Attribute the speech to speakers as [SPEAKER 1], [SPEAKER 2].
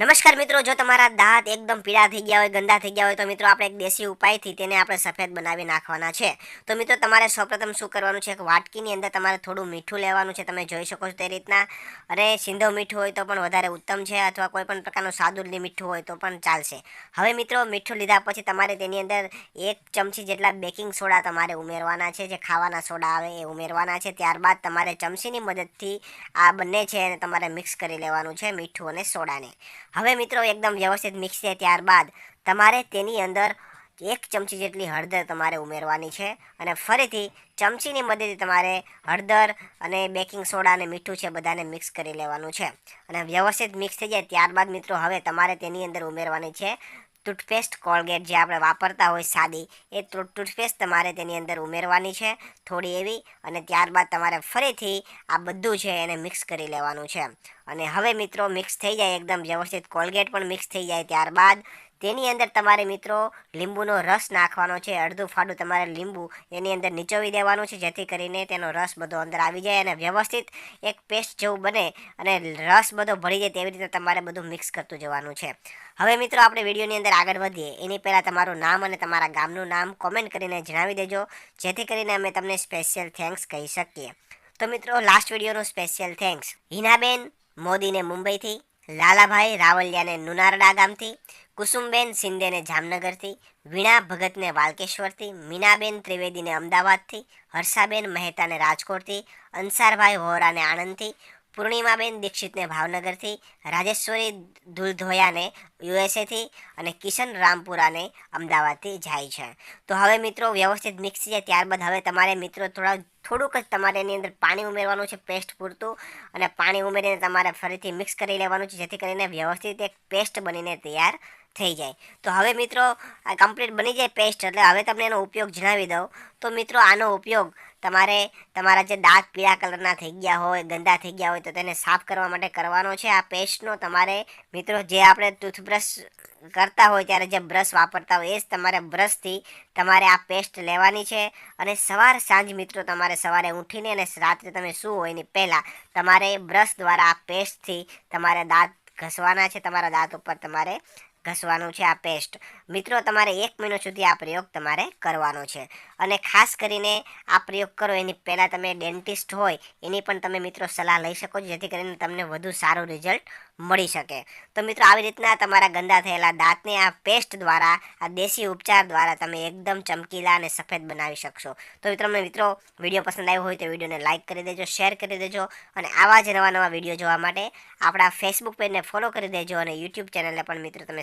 [SPEAKER 1] નમસ્કાર મિત્રો, જો તમારા દાંત એકદમ પીળા થઈ ગયા હોય, ગંદા થઈ ગયા હોય, તો મિત્રો આપણે એક દેશી ઉપાયથી તેને આપણે સફેદ બનાવી નાખવાના છે. તો મિત્રો, તમારે સૌપ્રથમ શું કરવાનું છે? એક વાટકીની અંદર તમારે થોડું મીઠું લેવાનું છે. તમે જોઈ શકો છો તે રીતના. અને સિંધો મીઠું હોય તો પણ વધારે ઉત્તમ છે, અથવા કોઈ પણ પ્રકારનું સાદું મીઠું હોય તો પણ ચાલશે. હવે મિત્રો, મીઠું લીધા પછી તમારે તેની અંદર એક ચમચી જેટલા બેકિંગ સોડા તમારે ઉમેરવાના છે. જે ખાવાના સોડા આવે એ ઉમેરવાના છે. ત્યારબાદ તમારે ચમચીની મદદથી આ બંને છે તમારે મિક્સ કરી લેવાનું છે, મીઠું અને સોડાને. હવે મિત્રો એકદમ વ્યવસ્થિત મિક્સ થાય ત્યારબાદ તમારે તેની અંદર એક ચમચી જેટલી હળદર તમારે ઉમેરવાની છે અને ફરીથી ચમચીની મદદથી તમારે હળદર અને બેકિંગ સોડા અને મીઠું છે બધાને મિક્સ કરી લેવાનું છે. અને વ્યવસ્થિત મિક્સ થઈ જાય ત્યારબાદ મિત્રો હવે તમારે તેની અંદર ઉમેરવાની છે ટૂથપેસ્ટ કોલગેટ જે આપણે વાપરતા હોય સાદી, એ ટૂથપેસ્ટ તમારે તેની અંદર ઉમેરવાની છે, થોડી એવી, અને ત્યારબાદ તમારે ફરીથી આ બધું છે એને મિક્સ કરી લેવાનું છે. અને હવે મિત્રો મિક્સ થઈ જાય, એકદમ વ્યવસ્થિત કોલગેટ પણ મિક્સ થઈ જાય ત્યારબાદ તેની અંદર તમારે મિત્રો લીંબુનો રસ નાખવાનો છે, અડધું ફાડું તમારે લીંબુ એની અંદર નીચોવી દેવાનું છે, જેથી કરીને તેનો રસ બધો અંદર આવી જાય અને વ્યવસ્થિત એક પેસ્ટ જેવું બને અને રસ બધો ભળી જાય તેવી રીતે તમારે બધું મિક્સ કરતું જવાનું છે. હવે મિત્રો આપણે વિડીયોની અંદર આગળ વધીએ. એની પહેલાં તમારું નામ અને તમારા ગામનું નામ કોમેન્ટ કરીને જણાવી દેજો, જેથી કરીને અમે તમને સ્પેશિયલ થેન્ક્સ કહી શકીએ. તો મિત્રો લાસ્ટ વિડીયોનું સ્પેશિયલ થેન્ક્સ હિનાબેન મોદીને મુંબઈથી લાલાભાઈ રાવલિયાને નુનારડા ગામથી, કુસુમબેન શિંદેને જામનગરથી, વીણા ભગતને વાલકેશ્વરથી, મીનાબેન ત્રિવેદીને અમદાવાદથી, હર્ષાબેન મહેતાને રાજકોટથી, અંસારભાઈ વોરાને આણંદથી, પૂર્ણિમાબેન દીક્ષિતને ભાવનગરથી, રાજેશ્વરી ધુલધોયાને યુએસએથી અને કિશન રામપુરાને અમદાવાદથી જાય છે. તો હવે મિત્રો વ્યવસ્થિત મિક્સ છે, ત્યારબાદ હવે તમારે મિત્રો થોડા થોડુંક જ તમારે એની અંદર પાણી ઉમેરવાનું છે, પેસ્ટ પૂરતું. અને પાણી ઉમેરીને તમારે ફરીથી મિક્સ કરી લેવાનું છે, જેથી કરીને વ્યવસ્થિત એક પેસ્ટ બનીને તૈયાર થઈ જાય. તો હવે મિત્રો કમ્પ્લીટ બની જાય પેસ્ટ એટલે હવે તમને એનો ઉપયોગ જણાવી દઉં. તો મિત્રો, આનો ઉપયોગ તમારે તમારા જે દાંત પીળા કલરના થઈ ગયા હોય, ગંદા થઈ ગયા હોય, તો તેને સાફ કરવા માટે કરવાનો છે. આ પેસ્ટનો તમારે મિત્રો, જે આપણે ટૂથબ્રશ કરતા હોય, ત્યારે જે બ્રશ વાપરતા હોય, એ જ તમારે બ્રશથી તમારે આ પેસ્ટ લેવાની છે. અને સવાર સાંજ મિત્રો, તમારે સવારે ઉઠીને અને રાત્રે તમે શું હોય એની પહેલાં, તમારે બ્રશ દ્વારા આ પેસ્ટથી તમારે દાંત ઘસવાના છે. તમારા દાંત ઉપર તમારે ઘસવાનું છે આ પેસ્ટ. મિત્રો, તમારે એક મહિનો સુધી આ પ્રયોગ તમારે કરવાનો છે. અને ખાસ કરીને આ પ્રયોગ કરો, એની પહેલાં તમે ડેન્ટિસ્ટ હોય, એની પણ તમે મિત્રો સલાહ લઈ શકો છો જેથી કરીને તમને વધુ સારું રિઝલ્ટ મળી શકે. તો મિત્રો, આવી રીતના તમારા ગંદા થયેલા દાંતને આ પેસ્ટ દ્વારા, આ દેશી ઉપચાર દ્વારા તમે એકદમ ચમકીલા અને સફેદ બનાવી શકશો. તો મિત્રો મને મિત્રો વીડિયો પસંદ આવ્યો હોય તો વિડીયોને લાઇક કરી દેજો, શેર કરી દેજો, અને આવા જ નવા નવા વીડિયો જોવા માટે આપણા ફેસબુક પેજને ફોલો કરી દેજો અને યુટ્યુબ ચેનલને પણ મિત્રો તમે